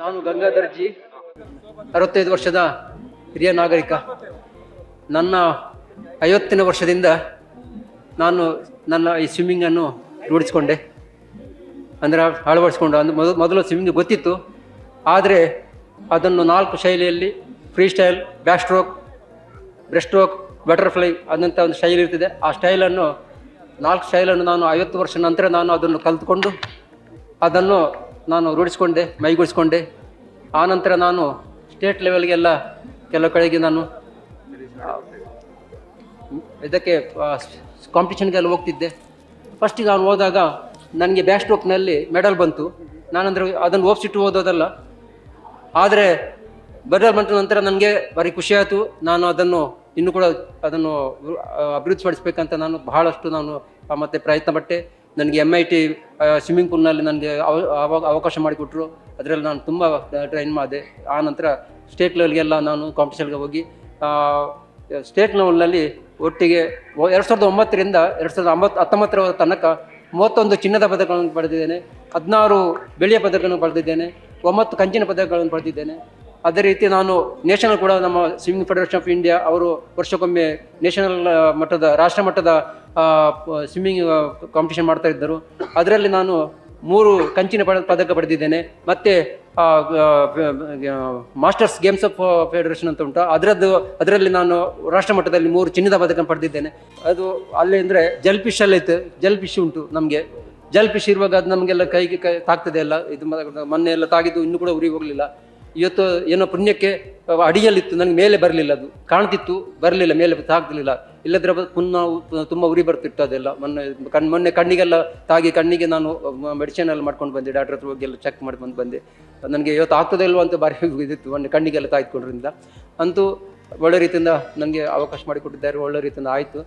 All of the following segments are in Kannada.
ನಾನು ಗಂಗಾಧರ್ಜಿ ಅರವತ್ತೈದು ವರ್ಷದ ಹಿರಿಯ ನಾಗರಿಕ. ನನ್ನ ಐವತ್ತನೇ ವರ್ಷದಿಂದ ನಾನು ನನ್ನ ಈ ಸ್ವಿಮ್ಮಿಂಗನ್ನು ರೂಢಿಸಿಕೊಂಡೆ. ಅಂದರೆ ಅಳವಡಿಸ್ಕೊಂಡು. ಅಂದ್ರೆ ಮೊದಲು ಮೊದಲು ಸ್ವಿಮ್ಮಿಂಗ್ ಗೊತ್ತಿತ್ತು. ಆದರೆ ಅದನ್ನು ನಾಲ್ಕು ಶೈಲಿಯಲ್ಲಿ freestyle backstroke breaststroke butterfly ಅದಂಥ ಒಂದು ಶೈಲಿ ಇರ್ತದೆ. ಆ ಸ್ಟೈಲನ್ನು ನಾಲ್ಕು ಸ್ಟೈಲನ್ನು ನಾನು ಐವತ್ತು ವರ್ಷ ನಂತರ ನಾನು ಅದನ್ನು ಕಲಿತುಕೊಂಡು ಅದನ್ನು ನಾನು ರೂಢಿಸ್ಕೊಂಡೆ, ಮೈಗೂಡಿಸ್ಕೊಂಡೆ. ಆನಂತರ ನಂತರ ನಾನು ಸ್ಟೇಟ್ ಲೆವೆಲ್ಗೆಲ್ಲ ಕೆಲವು ಕಡೆಗೆ ನಾನು ಇದಕ್ಕೆ ಕಾಂಪಿಟೇಷನ್ಗೆಲ್ಲ ಹೋಗ್ತಿದ್ದೆ. ಫಸ್ಟಿಗೆ ನಾನು ಹೋದಾಗ ನನಗೆ ಬ್ಯಾಕ್ ಸ್ಟ್ರೋಕ್ನಲ್ಲಿ ಮೆಡಲ್ ಬಂತು. ನಾನಂದ್ರೆ ಅದನ್ನು ಓಪ್ಸಿಟ್ಟು ಓದೋದಲ್ಲ ಆದರೆ ಮೆಡಲ್ ಬಂದ ನಂತರ ನನಗೆ ಭಾರಿ ಖುಷಿ ಆಯಿತು. ನಾನು ಅದನ್ನು ಇನ್ನೂ ಕೂಡ ಅದನ್ನು ಅಭಿವೃದ್ಧಿಪಡಿಸ್ಬೇಕಂತ ನಾನು ಬಹಳಷ್ಟು ನಾನು ಮತ್ತೆ ಪ್ರಯತ್ನ ಪಟ್ಟೆ. ನನಗೆ ಎಂ ಐ ಟಿ ಸ್ವಿಮ್ಮಿಂಗ್ ಪೂಲ್ನಲ್ಲಿ ನನಗೆ ಅವ- ಅವ- ಅವಕಾಶ ಮಾಡಿಕೊಟ್ರು. ಅದರಲ್ಲಿ ನಾನು ತುಂಬ ಟ್ರೈನ್ ಮಾಡಿದೆ. ಆ ನಂತರ ಸ್ಟೇಟ್ ಲೆವೆಲ್ಗೆಲ್ಲ ನಾನು ಕಾಂಪಿಟೇಷನ್ಗೆ ಹೋಗಿ ಸ್ಟೇಟ್ ಲೆವೆಲ್ನಲ್ಲಿ ಒಟ್ಟಿಗೆ ಎರಡು ಸಾವಿರದ ಒಂಬತ್ತರಿಂದ ಎರಡು ಸಾವಿರದ ಒಂಬತ್ತು ಹತ್ತೊಂಬತ್ತರ ತನಕ ಮೂವತ್ತೊಂದು ಚಿನ್ನದ ಪದಕಗಳನ್ನು ಪಡೆದಿದ್ದೇನೆ. ಹದಿನಾರು ಬೆಳ್ಳಿಯ ಪದಕಗಳನ್ನು ಪಡೆದಿದ್ದೇನೆ. ಒಂಬತ್ತು ಕಂಚಿನ ಪದಕಗಳನ್ನು ಪಡೆದಿದ್ದೇನೆ. ಅದೇ ರೀತಿ ನಾನು ನ್ಯಾಷನಲ್ ಕೂಡ ನಮ್ಮ ಸ್ವಿಮ್ಮಿಂಗ್ ಫೆಡರೇಷನ್ ಆಫ್ ಇಂಡಿಯಾ ಅವರು ವರ್ಷಕ್ಕೊಮ್ಮೆ ನ್ಯಾಷನಲ್ ಮಟ್ಟದ, ರಾಷ್ಟ್ರ ಮಟ್ಟದ ಸ್ವಿಮ್ಮಿಂಗ್ ಕಾಂಪಿಟೇಷನ್ ಮಾಡ್ತಾ ಇದ್ದರು. ಅದರಲ್ಲಿ ನಾನು ಮೂರು ಕಂಚಿನ ಪದ, ಪದಕ ಪಡೆದಿದ್ದೇನೆ. ಮತ್ತು ಮಾಸ್ಟರ್ಸ್ ಗೇಮ್ಸ್ ಆಫ್ ಫೆಡರೇಷನ್ ಅಂತ ಉಂಟು. ಅದರದ್ದು, ಅದರಲ್ಲಿ ನಾನು ರಾಷ್ಟ್ರ ಮಟ್ಟದಲ್ಲಿ ಮೂರು ಚಿನ್ನದ ಪದಕ ಪಡೆದಿದ್ದೇನೆ. ಅದು ಅಲ್ಲಿ ಅಂದರೆ ಜಲ್ ಫಿಶ್ ಇತ್ತು. ಜಲ್ ಫಿಶ್ ಉಂಟು ನಮಗೆ. ಜಲ್ ಫಿಶ್ ಇರುವಾಗ ಅದು ನಮಗೆಲ್ಲ ಕೈಗೆ, ಕೈ, ತಾಗ್ತದೆ ಎಲ್ಲ ಇದು ಮೊನ್ನೆ ಎಲ್ಲ ತಾಗಿದ್ದು ಇನ್ನೂ ಕೂಡ ಉರಿ ಹೋಗಲಿಲ್ಲ. ಇವತ್ತು ಏನೋ ಪುಣ್ಯಕ್ಕೆ ಅಡಿಯಲ್ಲಿತ್ತು, ನನಗೆ ಮೇಲೆ ಬರಲಿಲ್ಲ ಅದು. ಕಾಣ್ತಿತ್ತು, ಬರಲಿಲ್ಲ, ಮೇಲೆ ತಾಗ್ತಿರ್ಲಿಲ್ಲ ಇಲ್ಲದ್ರೆ ಪುನಃ ತುಂಬ ಉರಿ ಬರ್ತಿತ್ತು ಅದೆಲ್ಲ. ಮೊನ್ನೆ ಕಣ್ ಮೊನ್ನೆ ಕಣ್ಣಿಗೆಲ್ಲ ತಾಗಿ ಕಣ್ಣಿಗೆ ನಾನು ಮೆಡಿಸಿನ್ ಎಲ್ಲ ಮಾಡ್ಕೊಂಡು ಬಂದೆ ಡಾಕ್ಟರ್ ಹತ್ರ ಹೋಗಿ ಎಲ್ಲ ಚೆಕ್ ಮಾಡ್ಕೊಂಡು ಬಂದೆ. ನನಗೆ ಇವತ್ತು ಆಗ್ತದೆ ಇಲ್ವೋ ಅಂತ ಬಾರಿ ಇದಿತ್ತು. ಮೊನ್ನೆ ಕಣ್ಣಿಗೆಲ್ಲ ತಾಯ್ಕೊಂಡ್ರಿಂದ ಅಂತೂ ಒಳ್ಳೆ ರೀತಿಯಿಂದ ನನಗೆ ಅವಕಾಶ ಮಾಡಿಕೊಟ್ಟಿದ್ದಾರೆ. ಒಳ್ಳೆ ರೀತಿಯಿಂದ ಆಯಿತು.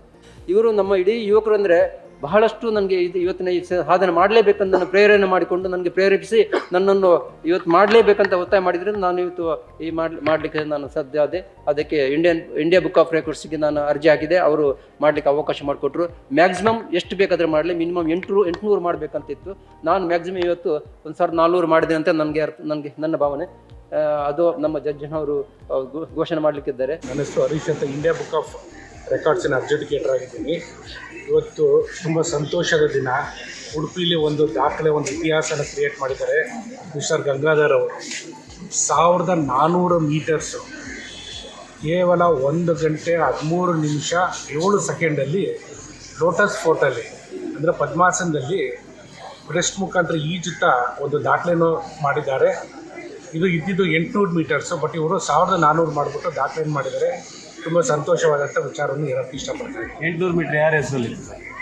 ಇವರು ನಮ್ಮ ಇಡೀ ಯುವಕರು ಅಂದರೆ ಬಹಳಷ್ಟು ನನಗೆ ಇದು ಇವತ್ತಿನ ಈ ಸಾಧನೆ ಮಾಡಲೇಬೇಕಂತ ನನ್ನ ಪ್ರೇರಣೆ ಮಾಡಿಕೊಂಡು ನನಗೆ ಪ್ರೇರೇಪಿಸಿ ನನ್ನನ್ನು ಇವತ್ತು ಮಾಡಲೇಬೇಕಂತ ಒತ್ತಾಯ ಮಾಡಿದರೆ ನಾನು ಇವತ್ತು ಈ ಮಾಡಿ ಮಾಡಲಿಕ್ಕೆ ನಾನು ಸಾಧ್ಯ ಆದೆ. ಅದಕ್ಕೆ ಇಂಡಿಯನ್ ಇಂಡಿಯಾ ಬುಕ್ ಆಫ್ ರೆಕಾರ್ಡ್ಸ್ಗೆ ನಾನು ಅರ್ಜಿ ಹಾಕಿದೆ. ಅವರು ಮಾಡಲಿಕ್ಕೆ ಅವಕಾಶ ಮಾಡಿಕೊಟ್ರು. ಮ್ಯಾಕ್ಸಿಮಮ್ ಎಷ್ಟು ಬೇಕಾದರೆ ಮಾಡಲಿ. ಮಿನಿಮಮ್ ಎಂಟುನೂರು ಎಂಟುನೂರು ಮಾಡಬೇಕಂತಿತ್ತು. ನಾನು ಮ್ಯಾಕ್ಸಿಮಮ್ ಇವತ್ತು ಒಂದು ಸಾವಿರದ ನಾಲ್ನೂರು ಮಾಡಿದೆ ಅಂತ ನನಗೆ ನನಗೆ ನನ್ನ ಭಾವನೆ. ಅದು ನಮ್ಮ ಜಡ್ಜಿನವರು ಘೋಷಣೆ ಮಾಡಲಿಕ್ಕಿದ್ದಾರೆ. ನನ್ನ ಹೆಸರು ಹರೀಶ್ ಅಂತ. ಇಂಡಿಯಾ ಬುಕ್ ಆಫ್ ರೆಕಾರ್ಡ್ಸಿನ ಅಡ್ಜುಡಿಕೇಟರ್ ಆಗಿದ್ದೀನಿ. ಇವತ್ತು ತುಂಬ ಸಂತೋಷದ ದಿನ. ಉಡುಪಿಲಿ ಒಂದು ದಾಖಲೆ, ಒಂದು ಇತಿಹಾಸನ ಕ್ರಿಯೇಟ್ ಮಾಡಿದ್ದಾರೆ ಮಿಸ್ಟರ್ ಗಂಗಾಧರ್ ಅವರು. ಸಾವಿರದ ನಾನ್ನೂರು ಮೀಟರ್ಸು. ಕೇವಲ ಒಂದು ಗಂಟೆ ಹದಿಮೂರು ನಿಮಿಷ ಏಳು ಸೆಕೆಂಡಲ್ಲಿ ಲೋಟಸ್ ಫೋರ್ಟಲ್ಲಿ, ಅಂದರೆ ಪದ್ಮಾಸನದಲ್ಲಿ ಬ್ರೆಸ್ಟ್ ಮುಖಾಂತರ ಈಜುತ್ತಾ ಒಂದು ದಾಖಲೆನೂ ಮಾಡಿದ್ದಾರೆ. ಇದು ಇದ್ದಿದ್ದು ಎಂಟುನೂರು ಮೀಟರ್ಸು, ಬಟ್ ಇವರು ಸಾವಿರದ ನಾನ್ನೂರು ಮಾಡಿಬಿಟ್ಟು ದಾಖಲೆಯನ್ನು ಮಾಡಿದ್ದಾರೆ. ತುಂಬ ಸಂತೋಷವಾದಂಥ ವಿಚಾರವನ್ನು ಹೇಳೋಕ್ಕೆ ಇಷ್ಟಪಡ್ತಾರೆ ಎಂಟುನೂರು ಮೀಟರ್ ಯಾರ ಹೆಸರಲ್ಲಿ?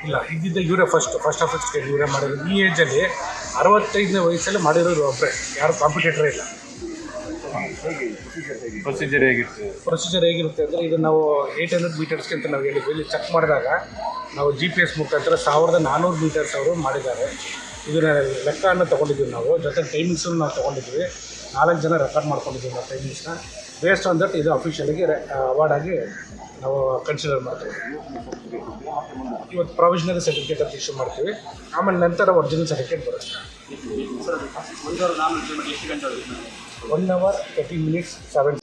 ಇಲ್ಲ ಇದ್ದಿದ್ದ ಇವರೇ ಫಸ್ಟ್ ಫಸ್ಟ್ ಆಫ್ ಸ್ಟೇಜ್ ಇವರೇ ಮಾಡಿರೋದು. ಈ ಏಜಲ್ಲಿ ಅರವತ್ತೈದನೇ ವಯಸ್ಸಲ್ಲಿ ಮಾಡಿರೋದು ಒಬ್ಬರೇ ಯಾರು ಕಾಂಪಿಟೇಟರೇ ಇಲ್ಲ. ಪ್ರೊಸೀಜರ್ ಹೇಗಿತ್ತು? ಪ್ರೊಸೀಜರ್ ಹೇಗಿರುತ್ತೆ ಅಂದರೆ ಇದು ನಾವು ಏಯ್ಟ್ ಹಂಡ್ರೆಡ್ ಮೀಟರ್ಸ್ಗೆ ಅಂತ ನಾವು ಹೇಳಿದ್ವಿ ಇಲ್ಲಿ ಚೆಕ್ ಮಾಡಿದಾಗ ನಾವು ಜಿ ಪಿ ಎಸ್ ಮುಖಾಂತರ ಸಾವಿರದ ನಾನ್ನೂರು ಮೀಟರ್ಸ್ ಅವರು ಮಾಡಿದ್ದಾರೆ. ಇದನ್ನ ಲೆಕ್ಕವನ್ನು ತೊಗೊಂಡಿದ್ದೀವಿ ನಾವು. ಜೊತೆ ಟೈಮಿಂಗ್ಸನ್ನು ನಾವು ತೊಗೊಂಡಿದ್ವಿ ನಾಲ್ಕು ಜನ ರೆಕಾರ್ಡ್ ಮಾಡ್ಕೊಂಡಿದ್ದೀವಿ ನಾವು ಟೈಮಿಂಗ್ಸ್ನ ಬೇಸ್ಡ್ ಆನ್ ದಟ್ ಇದು ಅಫಿಷಿಯಲಾಗಿ ಅವಾರ್ಡ್ ಆಗಿ ನಾವು ಕನ್ಸಿಡರ್ ಮಾಡ್ತೀವಿ. ಇವತ್ತು ಪ್ರೊವಿಷನಲ್ ಸರ್ಟಿಫಿಕೇಟ್ ಅಂತ ಇಶ್ಯೂ ಮಾಡ್ತೀವಿ. ಆಮೇಲೆ ನಂತರ ಒರಿಜಿನಲ್ ಸರ್ಟಿಫಿಕೇಟ್ ಬರುತ್ತೆ. One hour thirty minutes seven